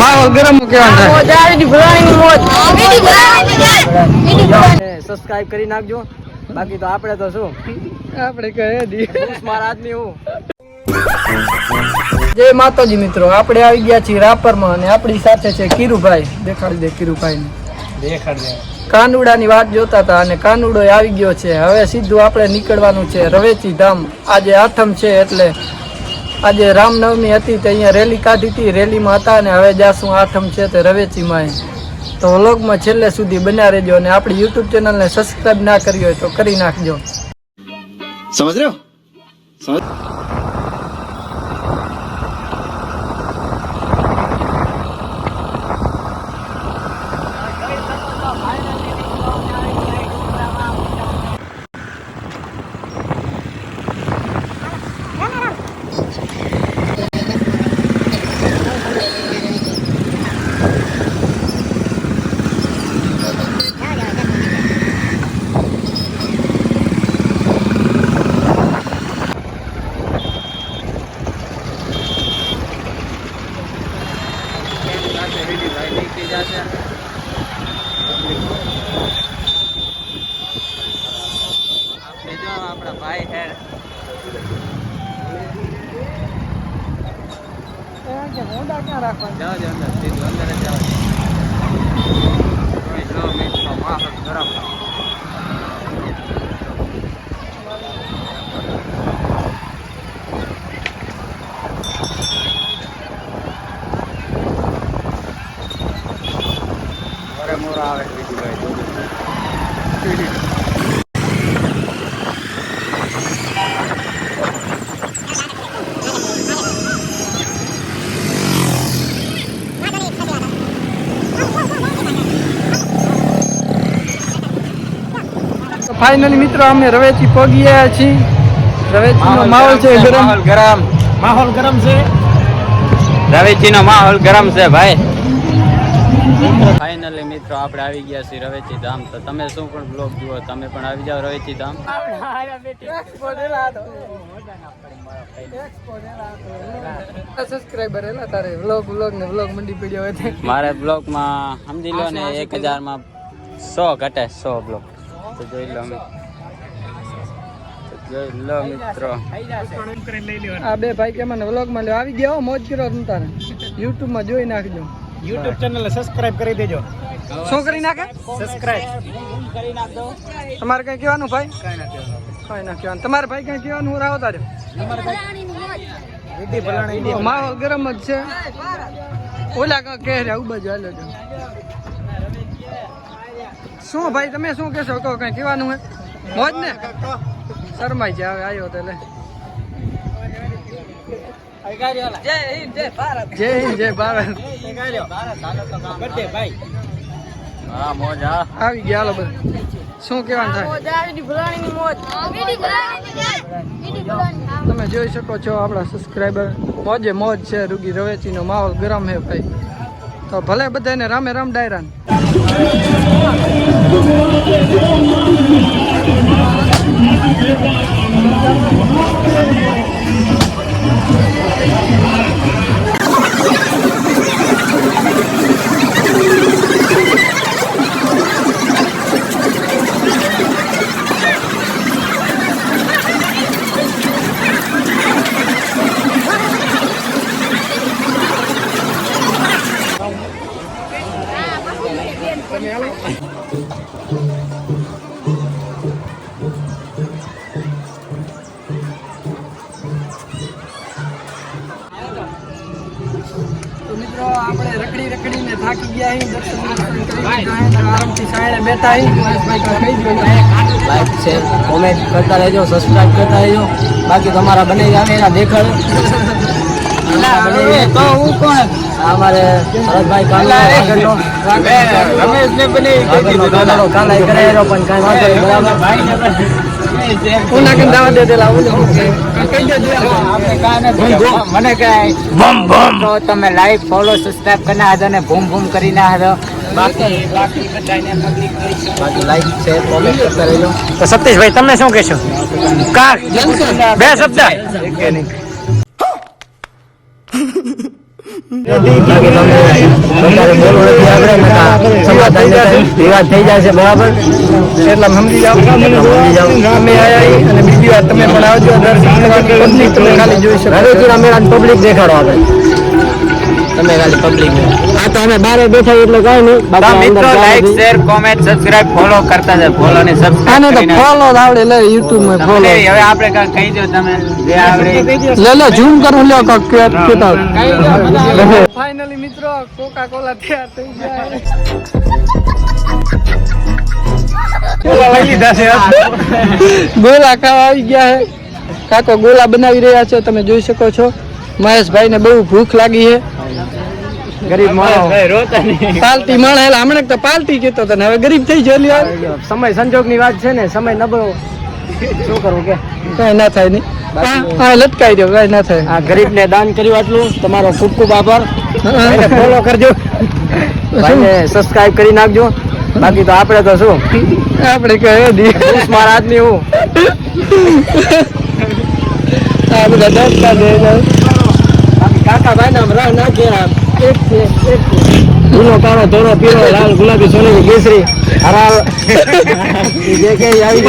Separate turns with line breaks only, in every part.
માહોલ ગરમ
સબસ્ક્રાઇબ કરી નાખજો. બાકી તો આપણે તો શું?
આપણે કહે દી.
મારા આદમી હું.
જય માતાજી મિત્રો આપણે આવી ગયા છીએ રાપરમાં અને આપણી સાથે છે કીરુભાઈ. દેખાડી દે કીરુભાઈ
દેખાડ દે.
કાનુડાની વાત જોતા હતા અને કાનુડો આવી ગયો છે. હવે સીધું આપણે નીકળવાનું છે રવેચી ધામ. આજે આઠમ છે એટલે આજે રામનવમી હતી તો અહીંયા રેલી કાઢી હતી. રેલીમાં હતા અને હવે જાશું આઠમ છે તે રવેચીમાં તો વ્લોગમાં છેલ્લે સુધી બન્યા રહેજો અને આપણી યુટ્યુબ ચેનલને સબસ્ક્રાઇબ ના કરી હોય તો કરી નાખજો.
સમજ રહ્યો? આપણે જો
આપણા ભાઈ હેડ. હોન્ડા ક્યાં રાખવાનું જાઓ જાઓ અંદર સીધું અંદર જ જાઓ મિત્રો મિત્રો માફ ગરમ
ફાઇનલી મિત્રો અમે રવેચી પગીયા છીએ. રવેચીનો માહોલ છે ગરમ.
ગરમ.
માહોલ ગરમ
છે. રવેચીનો માહોલ ગરમ છે ભાઈ. ફાઇનલી મિત્રો આપણે આવી ગયા છીએ રવેચી ધામ. તો તમે શું પણ બ્લોગ જુઓ તમે પણ આવી જાઓ રવેચી ધામ.
સબસ્ક્રાઇબર તારે? વ્લોગ મંડી પડ્યો હોય
મારે બ્લોગમાં સમજી લો ને 1000 માં સો ઘટે સો બ્લોગ તો જોઈ લો અમે જોઈ લો મિત્રો.
આ બે ભાઈ કે મને વ્લોગમાં લ્યો. આવી ગયા હો, મોજ કરો તમ તારે. યુટ્યુબમાં જોઈ નાખજો.
યુટ્યુબ ચેનલ સબસ્ક્રાઇબ કરી દેજો.
છોકરી નાખે?
સબસ્ક્રાઇબ
તમારે કઈ કહેવાનું ભાઈ? કઈ ના કહેવાનું. તમારે ભાઈ કઈ કહેવાનું? હું રાવો તારે. માહોલ ગરમ જ છે. ઓલા કે આવું બાજુ હાલો શું ભાઈ તમે શું કહેશો? કહો કઈ કહેવાનું હે મોજ ને? શરમાઈ જાય હવે આવ્યો તો લે. જય હિન્દ જય ભારત.
બર્થડે ભાઈ.
હા મોજ હા.
આવી ગયા હાલો બધા. શું કહેવાનું થાય?
મોજ મોજ.
તમે જોઈ શકો છો આપણા સબસ્ક્રાઈબર મોજે મોજ છે રૂગી રવેચીનો માહોલ ગરમ હે ભાઈ. તો ભલે બધાને રામે રામ ડાયરાન.
લાઈક છે કોમેન્ટ કરતા રહેજો સબસ્ક્રાઈબ કરતા રહેજો. બાકી તમારા બને આવે એના દેખાડ.
હું
અમારે શરદભાઈ કાનો
રમેશને બને
કાનો કાના કરે એનો પણ કાંઈ વાંધો નહીં બરાબર? મને કહે બમ બમ તો તમે લાઈક ફોલો સબસ્ક્રાઇબ કરીને આજે ને ભૂમ ભૂમ કરીને આજે
તો સતીશભાઈ તમે શું કહેશો? કાર? બે શબ્દ. વિવાદ થઈ જશે બરાબર
એટલે સમજી જાઓ અમે આયા અને બીજી વાર તમે પણ આવજો પબ્લિક તમે ખાલી જોઈ શકો છો.
પબ્લિક દેખાડો આપણે તમે ખાલી પબ્લિક તો અમે બારે બેઠા એટલે કઈ નહીં. બાકી મિત્રો like share comment subscribe follow કરતા જાય ફોલો ને સબસ્ક્રાઇબ અને
તો ફોલો આવડે. લે યુટ્યુબમાં ફોલો
હવે આપણે કા કહી દો તમે જે આવડે.
લે લે ઝૂમ કરો લ્યો કા કે કેતા ફાઇનલી મિત્રો કોકા કોલા તૈયાર થઈ ગયા. ગોલા ખાવા આવી ગયા હે કાકો ગોલા બનાવી રહ્યા છે તમે જોઈ શકો છો. મહેશભાઈ ને બહુ ભૂખ લાગી છે.
ગરીબ
પાલતી મળે એટલે હમણાં તો પાલટી કેતો હતો ને હવે ગરીબ થઈ ગયો લ્યો
સમય સંજોગની વાત છે ને સમય નબળો. શું કરવું કે?
કઈ ના થાય નહીં હા લટકાઈ દો કઈ ના થાય.
આ ગરીબ ને દાન કર્યું આટલું. તમારો ખૂબ ખૂબ આભાર. ફોલો કરજો. ભાઈને સબસ્ક્રાઇબ કરી નાખજો. બાકી તો આપણે તો શું?
આપણે કહે
મારા આદમી હું?
આ બધા
દસ કાકા ભાઈ નામ રાહ નાખે આમ લીલો કાળો ધોળો પીળો લાલ ગુલાબી સોનેરી કેસરી હરાલ. જે કે આવી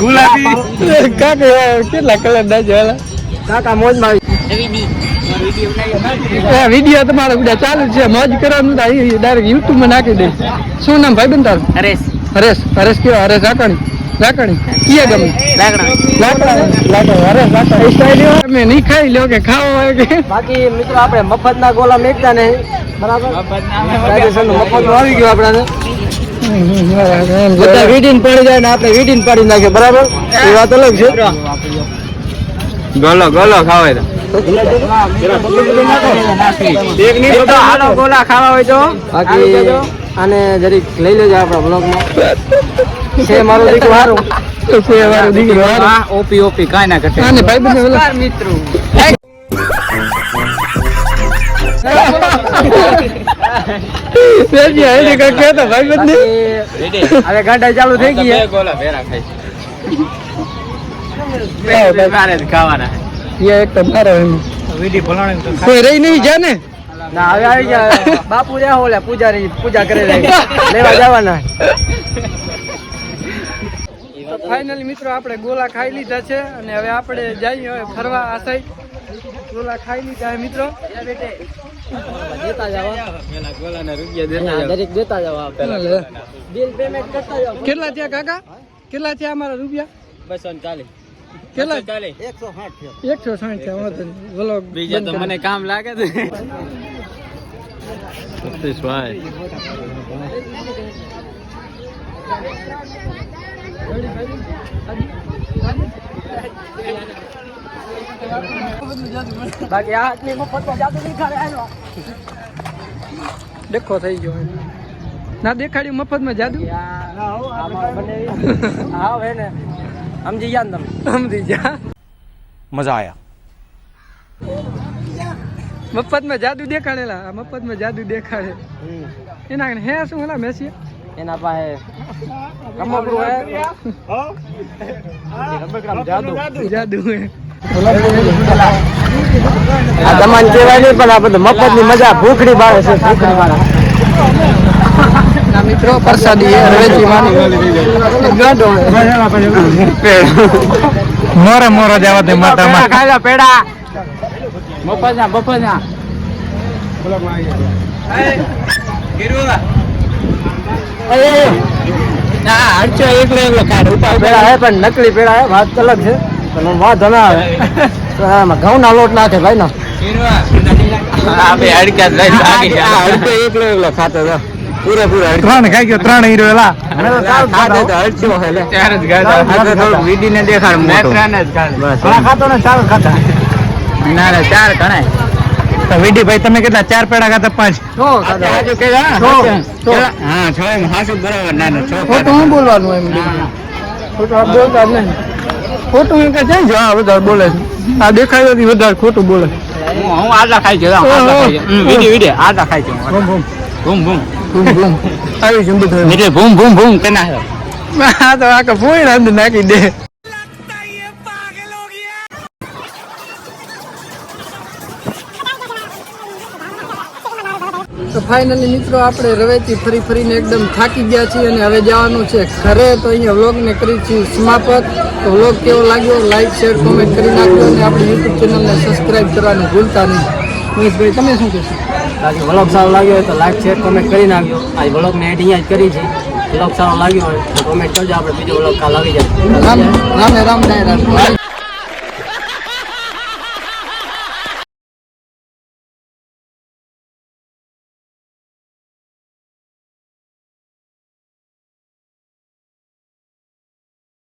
જાય
કાકે કેટલા કલર દાજો હેલા?
કાકા મોજમાં આવી
વીડિયો તમારો બધા ચાલુ જ છે મોજ કરવાનું ડાયરેક્ટ યુટ્યુબમાં નાખી દે. શું નામ ભાઈ તારું?
હરેશ.
હરેશ હરેશ કયો? હરેશ રાકણી રાકણી કીએ ગમે? લાકડા લાકડા હરેશ લાકડા સ્ટાઈલ તમે નહીં ખાઈ લ્યો કે ખાવા હોય કે?
બાકી મિત્રો આપણે મફતના ગોલા મેકતા નહીં. બરાબર? કાયદેસરનું આવી ગયું આપણાને. બધા વીડીને પડી જાય ને આપણે વીડીને પાડી નાખીએ બરાબર? એ વાત અલગ છે.
ગોલો ગોલો ખાવે તો.
ગોલા ખાવા હોય તો. બાકી આને જરીક લઈ લેજો આપણા બ્લોગમાં છે મારો દીકરો હારો.
છે વારો દીકરો હારો.
ઓપી ઓપી કાઈ ના ઘટે.
અને ભાઈ બંધ ઓલા
મિત્રો.
બેસી આઈને કાંઈક કહેતો ભાઈ બંધ
હવે ગાંડા ચાલુ થઈ ગઈ
ગોલા ભેરા
મારે
ખાવાના
એ એક તો
વીડી ભલાણે તો
કોઈ રહી નહીં જાને? ના
હવે આવી ગયા. બાપુ રહ્યા ઓલા પૂજારી પૂજા કરે લેવા જવાના
ફાઇનલી મિત્રો આપણે ગોલા ખાઈ લીધા છે અને હવે આપણે જઈએ હવે ફરવા આ સાઈડ ગોલા ખાઈ લીધા મિત્રો.
દેતા જવા
પેલા ગોલાના રૂપિયા દેતા જાવ.
દરેક દેતા જવા પેલા બિલ પેમેન્ટ કરતા જાવ
કેટલા થયા કાકા? કેટલા થયા અમારા રૂપિયા?
બસો ચાલીસ.
કેટલા?
ચાલીસ.
એકસો સાઠ થયો.
બીજા તો મને કામ લાગે છે. સતીશભાઈ
બાકી આ આટલી મફતમાં જાદુ નહીં ખાડે હાલો.
દેખો થઈ ગયો. ના દેખાડ્યું મફતમાં જાદુ?
હા હે ને. સમજી ગયા ને તમે?
સમજી જા
મજા આયા.
મફતમાં જાદુ દેખાડેલા. મફત મફતમાં જાદુ દેખાડે. એના હે શું ઓલા મેસી?
એના પાસે રમકડું હે. રમકડામાં જાદુ
જાદુ હે
આ તમારે કહેવાય નહીં પણ આ બધું મફતની મજા ભૂખડી બાળે છે ભૂખડી
ના મિત્રો પ્રસાદી હે રવેચી માની.
મોરે મોરો જવા દે
પેડા ખાયલા પેડા. મફતના બફતના પેડા હે પણ નકલી પેડા વાત અલગ છે. પણ વાંધો ના આવે. તો આમાં લોટ નાખે ભાઈ ના. એકલો એકલો ખાતો હતો.
ત્રણ ખાઈ ગયો ત્રણ હીરો એલા.
તો હલચ્યો હે લે.
ચાર જ ગાતા
આ તો થોડુંક
વીડીને દેખાડ મોટો.
ખાતો ને ચાલ ખાતા
ના ના ચાર ગણાય. તો વીડી ભાઈ તમે કેટલા? ચાર પેડા ખાતા પાંચ?
છો
હા છ એમ હાસુ બરાબર ના ના
ખોટું હું બોલવાનું એમ? ખોટું આ બોલતા જ નહીં. ખોટું એમ કે જાય હા વધારે બોલે છે? આ દેખાય નથી વધારે ખોટું બોલે
હું આટલા ખાઈ ગયો આટલા ખાઈ ગયો. વીડી વીડી આટલા ખાઈ
છે
ભૂમ ભૂમ.
ભૂમ ભૂમ. આવી છે બધું
ભૂમ ભૂમ ભૂમ કે ના
આ તો આખા અંદર નાખી દે. તો ફાઇનલી મિત્રો આપણે રવેથી ફરી ફરીને એકદમ થાકી ગયા છીએ અને હવે જવાનું છે ઘરે. તો અહીંયા વ્લોગને કરી છીએ સમાપત તો વ્લોગ કેવો લાગ્યો? લાઈક શેર કોમેન્ટ કરી નાખજો અને આપણી યુટ્યુબ ચેનલને સબસ્ક્રાઇબ કરવાનું ભૂલતા નહીં. મહેશભાઈ તમે શું કહેશો?
બાકી વ્લોગ સારો લાગ્યો હોય તો લાઈક શેર કોમેન્ટ કરી નાખજો. આ વ્લોગને અહીંયા જ કરી છે. વ્લોગ સારો લાગ્યો હોય તો કોમેન્ટ કરજો. આપણે બીજો વ્લોગ કાલ આવી જાય.
રામ રામ રામ ડાયરા